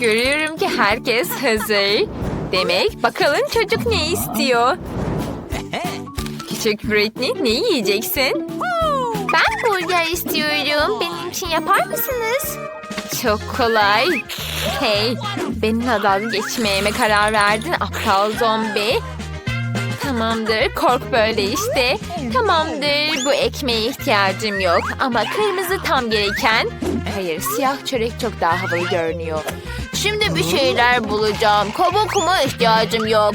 Görüyorum ki herkes hazır. Demek bakalım çocuk ne istiyor? Küçük Britney ne yiyeceksin? Ben burger istiyorum. Benim için yapar mısınız? Çok kolay. Hey, benimle dalga geçmeye mi karar verdin aptal zombi? Tamamdır, kork böyle işte. Tamamdır, bu ekmeğe ihtiyacım yok. Ama kırmızı tam gereken. Hayır, siyah çörek çok daha havalı görünüyor. Şimdi bir şeyler bulacağım. Kabukuma ihtiyacım yok.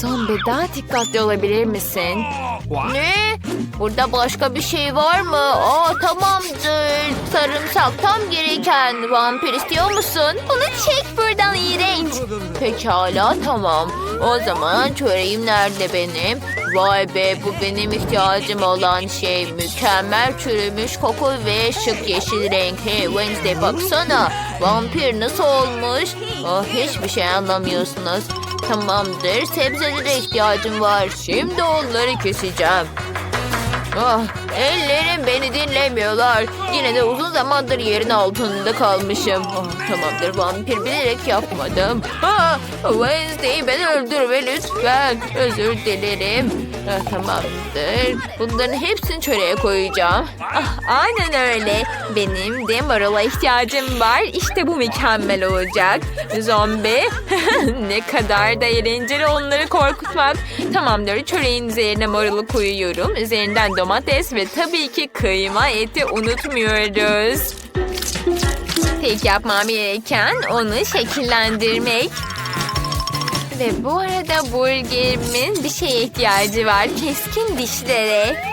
Zombi daha dikkatli olabilir misin? Ne? Burada başka bir şey var mı? Aa tamamdır. Sarımsak tam gereken. Vampir istiyor musun? Bunu çek buradan. Pekala tamam. O zaman çöreğim nerede benim? Vay be bu benim ihtiyacım olan şey. Mükemmel çürümüş koku ve şık yeşil renk. Hey Wednesday baksana. Vampir nasıl olmuş? Ah hiçbir şey anlamıyorsunuz. Tamamdır. Sebzelere ihtiyacım var. Şimdi onları keseceğim. Ah, ellerim beni dinlemiyorlar. Yine de uzun zamandır yerin altında kalmışım. Ah, tamamdır vampir bilerek yapmadım. Ah, Wednesday beni öldürme lütfen. Özür dilerim. Ah, tamamdır. Bunların hepsini çöreğe koyacağım. Ah, aynen öyle. Benim de marula ihtiyacım var. İşte bu mükemmel olacak. Zombi. ne kadar da eğlenceli onları korkutmak. Tamamdır. Çöreğin üzerine marulu koyuyorum. Üzerinden domates ve tabii ki kıyma eti unutmuyoruz. Tek yapmam gereken onu şekillendirmek. Ve bu arada burgerimin bir şeye ihtiyacı var. Keskin dişlere.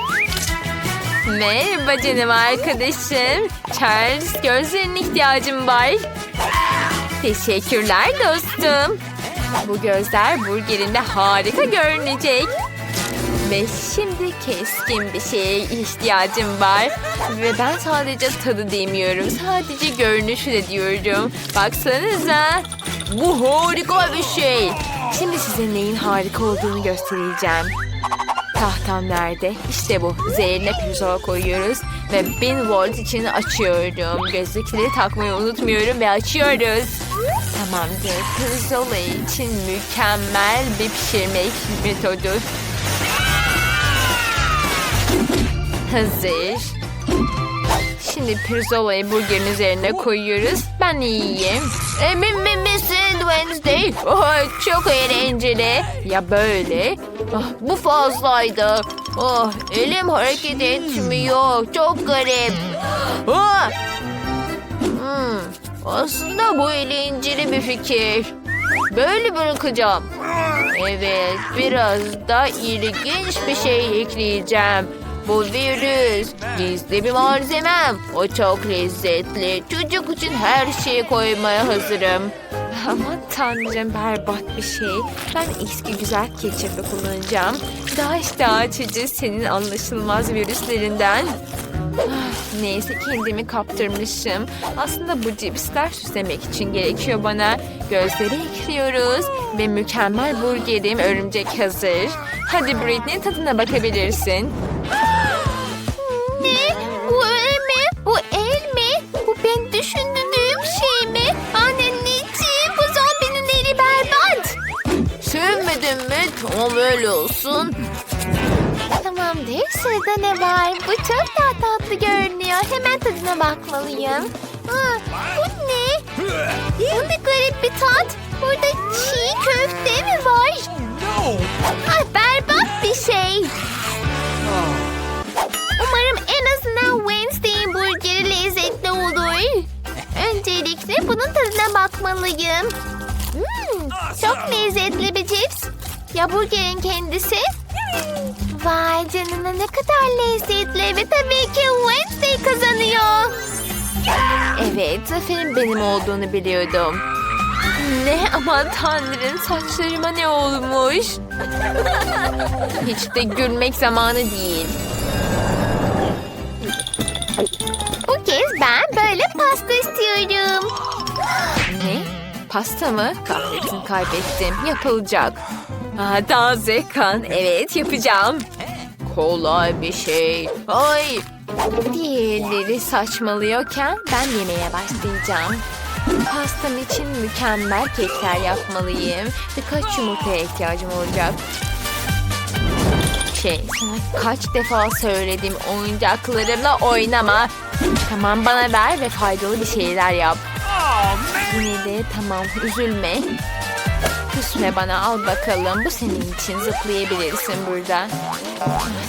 Merhaba canım arkadaşım. Charles gözlerine ihtiyacım var. Teşekkürler dostum. Bu gözler burgerinde harika görünecek. Ve şimdi keskin bir şeye ihtiyacım var. Ve ben sadece tadı demiyorum. Sadece görünüşü de diyorum. Baksanıza. Bu harika bir şey. Şimdi size neyin harika olduğunu göstereceğim. Tahtam nerede? İşte bu. Üzerine pirzola koyuyoruz. Ve 1000 volt için açıyorum. Gözlükleri takmayı unutmuyorum ve açıyoruz. Tamamdır. Pirzola için mükemmel bir pişirme metodu. Hazır. Şimdi pirzolayı burgerin üzerine koyuyoruz. Ben yiyeyim. Emin mi misin Wednesday? Oh, çok eğlenceli. Ya böyle. Ah, bu fazlaydı. Oh, elim hareket etmiyor. Çok garip. Ah! Hmm, aslında bu eğlenceli bir fikir. Böyle bırakacağım. Evet, biraz da ilginç bir şey ekleyeceğim. Bu virüs, gizli bir malzemem. O çok lezzetli. Çocuk için her şeyi koymaya hazırım. Aman tanrım berbat bir şey. Ben eski güzel ketçapı kullanacağım. Daha işte açıcı senin anlaşılmaz virüslerinden. Ah, Neyse kendimi kaptırmışım. Aslında bu cipsler süslemek için gerekiyor bana. Gözleri ekliyoruz ve mükemmel burgerim örümcek hazır. Hadi Britney tadına bakabilirsin. Ne? Bu el mi? Bu el mi? Bu ben düşündüğüm şey mi? Anneciğim bu zombinin eli berbat. Sevmedin mi? Tamam öyle olsun. Tamamdır. Sırada ne var? Bu çok daha tatlı görünüyor. Hemen tadına bakmalıyım. Aa, bu ne? Bu ne garip bir tat. Burada çiğ köfte mi var? Ah, berbat bir şey. Umarım en azından Wednesday'in burgeri lezzetli olur. Öncelikle bunun tadına bakmalıyım. Hmm, çok lezzetli bir cips. Ya burgerin kendisi? Vay canına ne kadar lezzetli ve tabii ki Wednesday kazanıyor. Evet, zaferin benim olduğunu biliyordum. Ne aman tanrım saçlarıma ne olmuş? Hiç de gülmek zamanı değil. Pasta istiyorum. Ne? Pasta mı? Kahretsin kaybettim. Yapılacak. Aa, taze kan. Evet yapacağım. Kolay bir şey. Ay Diğerleri saçmalıyorken ben yemeğe başlayacağım. Pastam için mükemmel kekler yapmalıyım. Birkaç yumurtaya ihtiyacım olacak. Şey, sana kaç defa söyledim oyuncaklarımla oynama. Tamam bana ver ve faydalı bir şeyler yap. Yine de tamam üzülme. Küsme bana al bakalım. Bu senin için zıplayabilirsin burada.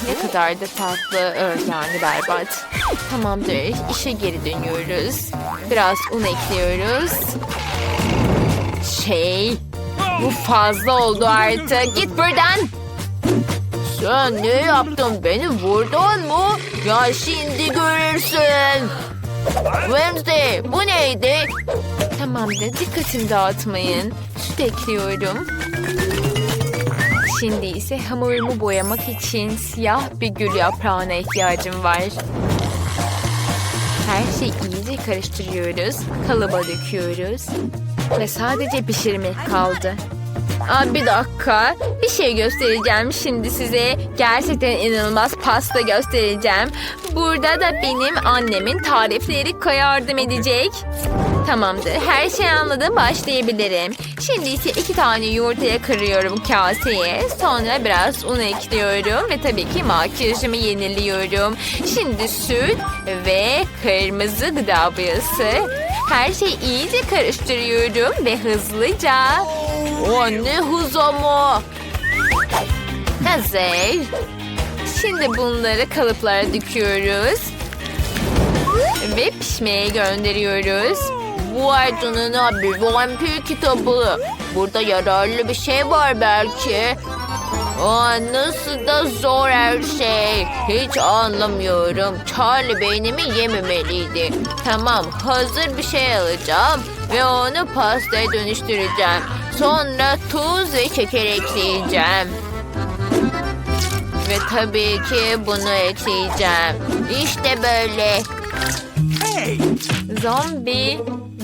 Ne kadar da tatlı. Yani berbat. Tamamdır. işe geri dönüyoruz. Biraz un ekliyoruz. Şey. Bu fazla oldu artık. Git buradan. Sen ne yaptın? Beni vurdun mu? Ya şimdi görürsün. Wednesday bu neydi? Tamamdır. Dikkatimi dağıtmayın. Süt ekliyorum. Şimdi ise hamurumu boyamak için siyah bir gül yaprağına ihtiyacım var. Her şeyi iyice karıştırıyoruz. Kalıba döküyoruz. Ve sadece pişirmek kaldı. Aa, bir dakika. Bir şey göstereceğim şimdi size. Gerçekten inanılmaz pasta göstereceğim. Burada da benim annemin tarifleri yardım edecek. Tamamdır. Her şeyi anladım. Başlayabilirim. Şimdi ise iki tane yumurtaya kırıyorum kaseye. Sonra biraz un ekliyorum. Ve tabii ki makyajımı yeniliyorum. Şimdi süt ve kırmızı gıda boyası. Her şeyi iyice karıştırıyorum ve hızlıca. O ne hız ama. Hazır. Şimdi bunları kalıplara döküyoruz. Ve pişmeye gönderiyoruz. Vay canına bir vampir kitabı. Burada yararlı bir şey var belki. Aa, nasıl da zor her şey. Hiç anlamıyorum. Charlie beynimi yememeliydi. Tamam hazır bir şey alacağım. Ve onu pastaya dönüştüreceğim. Sonra tuz ve şeker ekleyeceğim. Ve tabii ki bunu ekleyeceğim. İşte böyle. Zombi.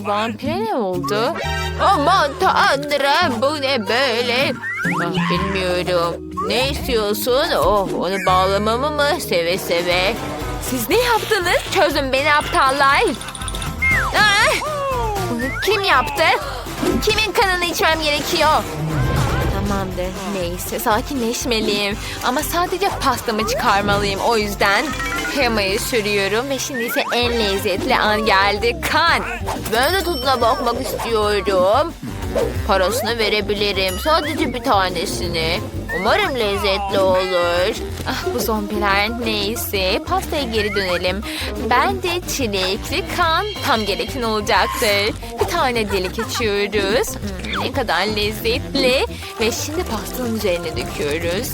Vampire ne oldu? Aman tanrım bu ne böyle? Ah, bilmiyorum. Ne istiyorsun? Oh onu bağlamamı mı? Seve seve. Siz ne yaptınız? Çözün beni aptallar. Ah! Kim yaptı? Kimin kanını içmem gerekiyor? Tamamdır. Neyse sakinleşmeliyim. Ama sadece pastamı çıkarmalıyım. O yüzden kremayı sürüyorum. Ve şimdi ise en lezzetli an geldi. Kan. Ben de tadına bakmak istiyorum. Parasını verebilirim. Sadece bir tanesini. Umarım lezzetli olur. Ah bu zombiler neyse pastaya geri dönelim. Ben de çilekli kan tam gereken olacaktır. Bir tane delik açıyoruz. Hmm, ne kadar lezzetli. Ve şimdi pastanın üzerine döküyoruz.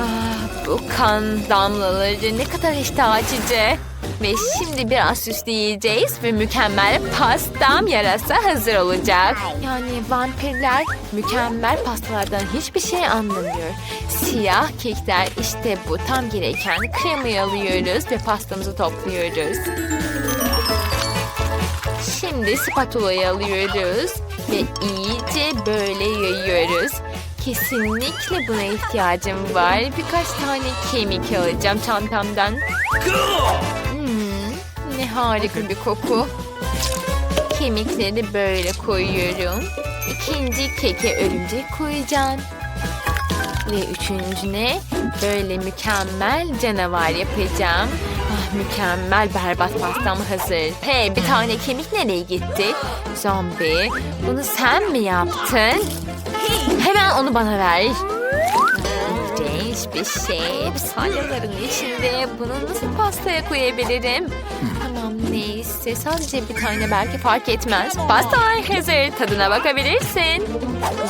Ah, bu kan damlaları ne kadar iştah açıcı. Ve şimdi biraz süsleyeceğiz ve mükemmel pastam yarasa hazır olacak. Yani vampirler mükemmel pastalardan hiçbir şey anlamıyor. Siyah kekler işte bu tam gereken kremayı alıyoruz ve pastamızı topluyoruz. Şimdi spatulayı alıyoruz ve iyice böyle yayıyoruz. Kesinlikle buna ihtiyacım var. Birkaç tane kemik alacağım çantamdan. Ne harika bir koku. Kemikleri böyle koyuyorum. İkinci keke örümcek koyacağım. Ve üçüncüne böyle mükemmel canavar yapacağım. Ah, mükemmel berbat pastam hazır. Hey bir tane kemik nereye gitti? Zombi bunu sen mi yaptın? Hemen onu bana ver. İlginç bir şey. Salyaların içinde bunu nasıl pastaya koyabilirim? Neyse sadece bir tane belki fark etmez. Pastalar hazır tadına bakabilirsin.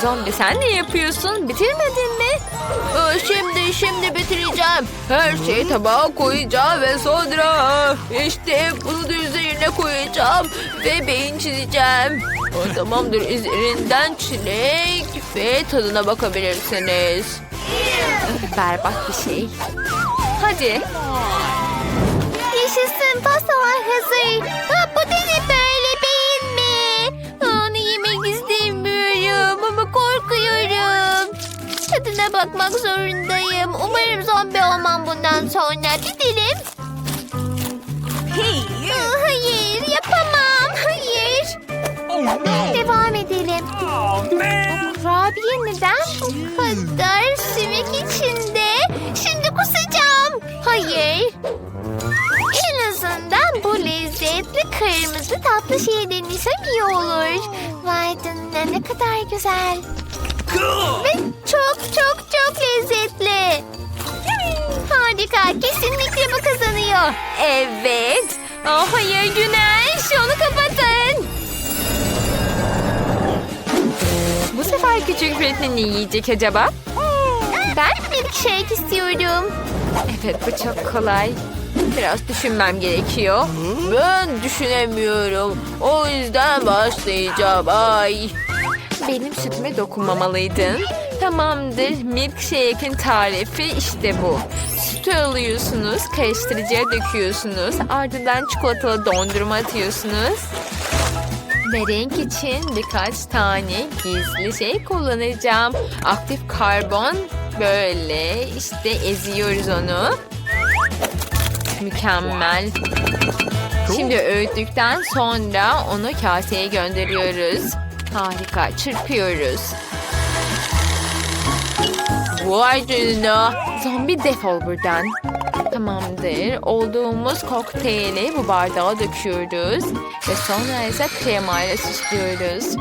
Zombi sen ne yapıyorsun? Bitirmedin mi? Ee, Şimdi şimdi bitireceğim. Her şeyi tabağa koyacağım ve sonra işte bunu da üzerine koyacağım ve beyin çizeceğim. O, tamamdır üzerinden çilek ve tadına bakabilirsiniz. Berbat bir şey. Hadi. Yaşasın pastalar hazır. Ha, bu da böyle beyin mi? Onu yemek istemiyorum ama korkuyorum. Tadına bakmak zorundayım. Umarım zombi olmam bundan sonra. Bir dilim. Hey, you. Hayır yapamam. Hayır. Oh no. Devam edelim. Oh. Rabia neden bu kadar sümük içinde? Şimdi kusacağım. Hayır. Azından bu lezzetli kırmızı tatlı şeyi denesem iyi olur. Vay canına ne kadar güzel. Ve çok çok çok lezzetli. Harika. Kesinlikle bu kazanıyor. Evet. Oh, hayır Güneş onu kapatın. Bu sefer küçük Britney ne yiyecek acaba? Ben milkshake istiyorum. Evet bu çok kolay. Biraz düşünmem gerekiyor. Ben düşünemiyorum. O yüzden başlayacağım. Ay. Benim sütüme dokunmamalıydın. Tamamdır. Milkshake'in tarifi işte bu. Sütü alıyorsunuz, karıştırıcıya döküyorsunuz. Ardından çikolatalı dondurma atıyorsunuz. Ve renk için birkaç tane gizli şey kullanacağım. Aktif karbon böyle işte eziyoruz onu. Mükemmel. Şimdi öğüttükten sonra onu kaseye gönderiyoruz. Harika. Çırpıyoruz. Vay canına. Zombi defol buradan. Tamamdır. Olduğumuz kokteyli bu bardağa döküyoruz. Ve sonra ise kremayla süslüyoruz.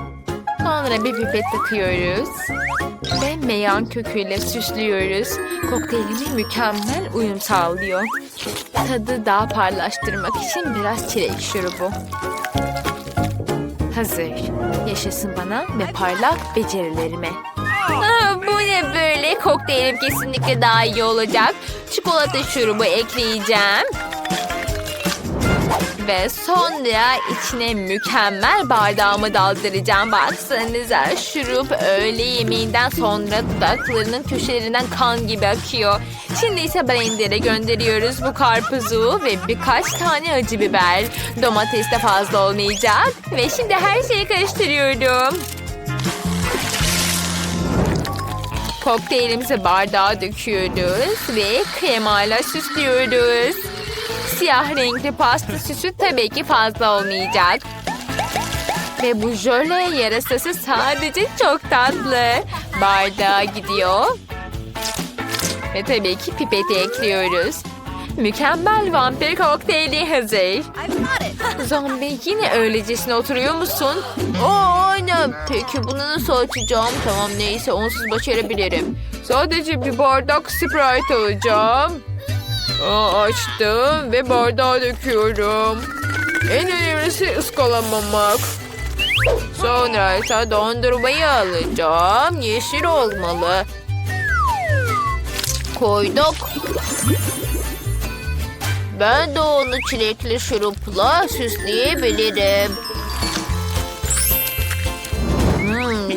Sonra bir pipet takıyoruz. Ve meyan köküyle süslüyoruz. Kokteylime mükemmel uyum sağlıyor. Tadı daha parlaştırmak için biraz çilek şurubu. Hazır. Yaşasın bana ve parlak becerilerime. Aa, bu ne böyle? Kokteylim kesinlikle daha iyi olacak. Çikolata şurubu ekleyeceğim. Ve sonra içine mükemmel bardağımı daldıracağım. Baksanıza şurup öğle yemeğinden sonra dudaklarının köşelerinden kan gibi akıyor. Şimdi ise blender'e gönderiyoruz bu karpuzu ve birkaç tane acı biber. Domates de fazla olmayacak. Ve şimdi her şeyi karıştırıyorum. Kokteylimizi bardağa döküyoruz ve kremayla süslüyoruz. Siyah renkli pasta süsü tabii ki fazla olmayacak. Ve bu jöle yarasası sadece çok tatlı. Bardağa gidiyor. Ve tabii ki pipeti ekliyoruz. Mükemmel vampir kokteyli hazır. Zombi yine öylesine oturuyor musun? Aa, aynen. Peki bunu nasıl açacağım? Tamam neyse onsuz başarabilirim. Sadece bir bardak Sprite alacağım. Açtım ve bardağa döküyorum. En önemlisi ıskalamamak. Sonra ise dondurmayı alacağım. Yeşil olmalı. Koyduk. Ben de onu çilekli şurupla süsleyebilirim.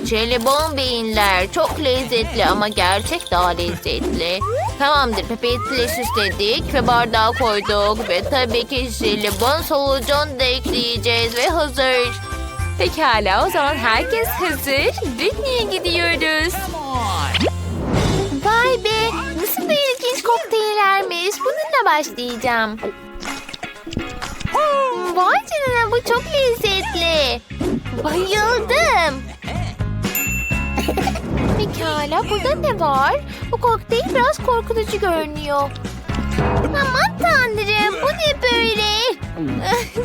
Jelibon beyinler çok lezzetli ama gerçek daha lezzetli. Tamamdır pipetle süsledik ve bardağa koyduk ve tabii ki jelibon solucan da ekleyeceğiz ve hazır. Pekala o zaman herkes hazır. Britney'e gidiyoruz. Vay be nasıl da ilginç kokteyllermiş. Bununla başlayacağım. Hmm, Vay canına bu çok lezzetli. Bayıldım. Pekala burada ne var? Bu kokteyl biraz korkutucu görünüyor. Aman tanrım bu ne böyle?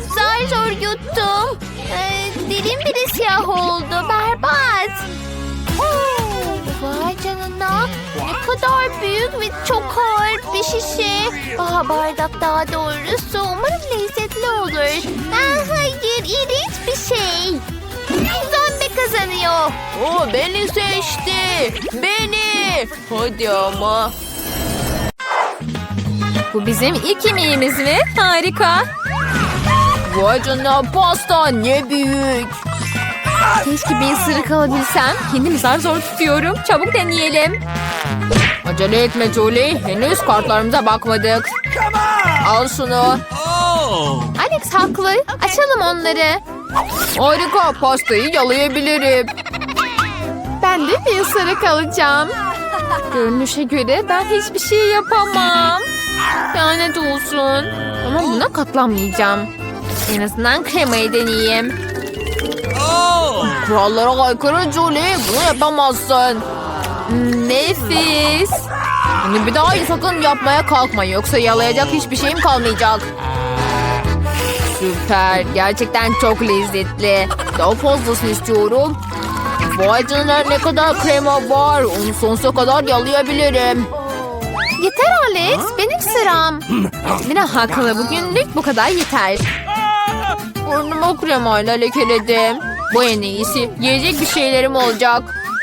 zar zor yuttum. Ee, Dilim bile siyah oldu berbat. Vay canına ne kadar büyük ve çok ağır bir şişe. Aa, bardak daha doğrusu umarım lezzetli olur. Aa, hayır iğrenç bir şey. Kazanıyor. O beni seçti. Beni. Hadi ama. Bu bizim ilk yemeğimiz mi? Harika. Vay canına pasta ne büyük. Keşke bir ısırık alabilsem. Kendimi zar zor tutuyorum. Çabuk deneyelim. Acele etme Julie. Henüz kartlarımıza bakmadık. Al şunu. Alex haklı. Açalım onları. Harika pastayı yalayabilirim. Ben de bir ısırık alacağım. Görünüşe göre ben hiçbir şey yapamam. Lanet olsun. Ama buna katlanmayacağım. En azından kremayı deneyeyim. Kurallara aykırı Julie. Bunu yapamazsın. Nefis. Bunu bir daha sakın yapmaya kalkma. Yoksa yalayacak hiçbir şeyim kalmayacak. Süper. Gerçekten çok lezzetli. Daha fazlasını istiyorum. Vay canına ne kadar krema var. Onu sonsuza kadar yalayabilirim. Yeter Alex. Benim sıram. Mina haklı. Bugünlük bu kadar yeter. Burnumu kremayla lekeledim. Bu en iyisi. Yiyecek bir şeylerim olacak.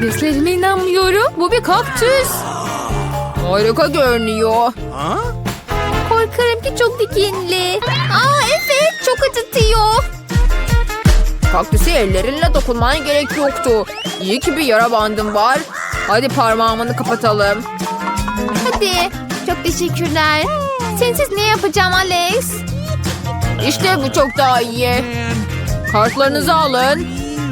Gözlerime inanmıyorum. Bu bir kaktüs. Harika görünüyor. Korkarım ki çok dikenli. Aa evet çok acıtıyor. Kaktüse ellerinle dokunman gerek yoktu. İyi ki bir yara bandım var. Hadi parmağımını kapatalım. Hadi. Çok teşekkürler. Sensiz ne yapacağım Alex? İşte bu çok daha iyi. Kartlarınızı alın.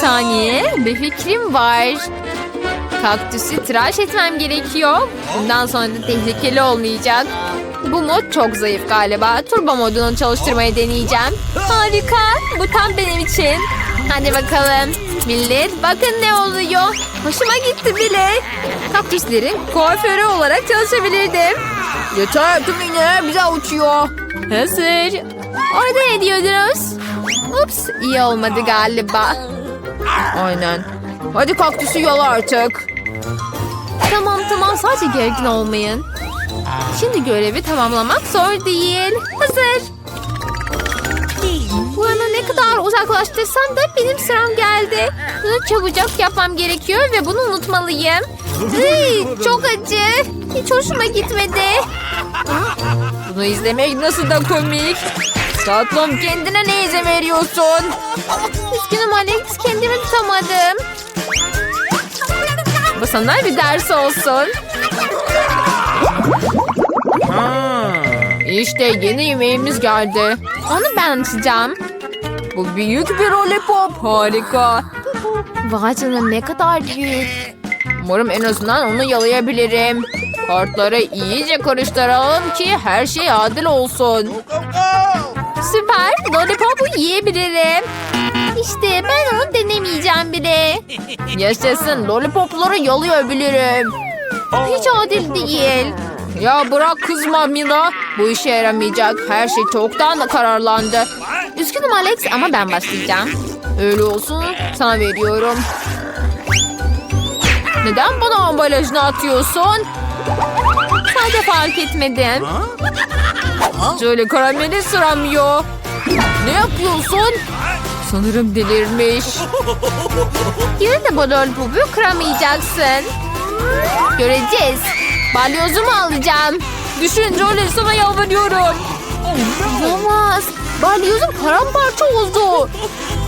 Saniye. Bir fikrim var. Kaktüsü tıraş etmem gerekiyor. Bundan sonra da tehlikeli olmayacak. Bu mod çok zayıf galiba. Turbo modunu çalıştırmayı deneyeceğim. Harika. Bu tam benim için. Hadi bakalım. Millet bakın ne oluyor. Hoşuma gitti bile. Kaktüslerin kuaförü olarak çalışabilirdim. Yeter tüm iğneler bize uçuyor. Hazır. Orada ne diyordunuz? Ups iyi olmadı galiba. Aynen. Hadi kaktüsü yala artık. Tamam tamam sadece gergin olmayın. Şimdi görevi tamamlamak zor değil. Hazır. Bunu ne kadar uzaklaştırsam da benim sıram geldi. Bunu çabucak yapmam gerekiyor ve bunu unutmalıyım. Iy, çok acı. Hiç hoşuma gitmedi. Bunu izlemek nasıl da komik. Tatlım kendine ne izin veriyorsun? Üzgünüm Alex kendimi tutamadım. Bu sana bir ders olsun. İşte yeni yemeğimiz geldi. Onu ben açacağım. Bu büyük bir lollipop. Harika. Vay canına ne kadar büyük. Umarım en azından onu yalayabilirim. Kartları iyice karıştıralım ki her şey adil olsun. Süper. Lollipop'u yiyebilirim. İşte ben onu denemeyeceğim bile. Yaşasın lollipopları yalayabilirim. Hiç adil değil. Ya bırak kızma Mila. Bu işe yaramayacak. Her şey çoktan da kararlandı. Üzgünüm Alex ama ben başlayacağım. Öyle olsun sana veriyorum. Neden bana ambalajını atıyorsun? Sadece fark etmedim. Şöyle karameli sıramıyor. Ne yapıyorsun? Sanırım delirmiş. Yine de bu lollipop'u kıramayacaksın. Göreceğiz. Balyozumu alacağım. Düşün Jolie sana yalvarıyorum. Olamaz. Balyozum paramparça oldu.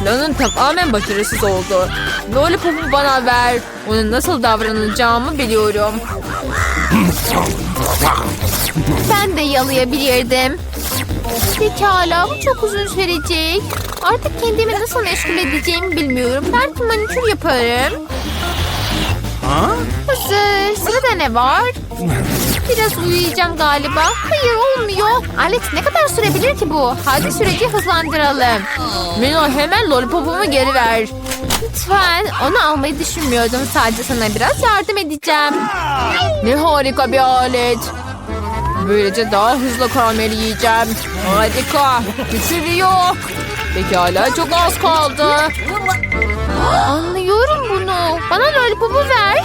Planın tamamen başarısız oldu. Lollipop'u bana ver. Onun nasıl davranacağımı biliyorum. Ben de yalayabilirdim. Pekala bu çok uzun sürecek. Artık kendimi nasıl meşgul edeceğimi bilmiyorum. Belki manikür yaparım. Hazır. Sırada ne var? Biraz uyuyacağım galiba. Hayır olmuyor. Alex ne kadar sürebilir ki bu? Hadi süreci hızlandıralım. Mino hemen lollipopumu geri ver. Lütfen. Onu almayı düşünmüyordum. Sadece sana biraz yardım edeceğim. Ne harika bir alet. Böylece daha hızlı karamel yiyeceğim. Harika. Küçülüyor. Pekala çok az kaldı. Anlıyorum bunu. Bana lollipopu ver.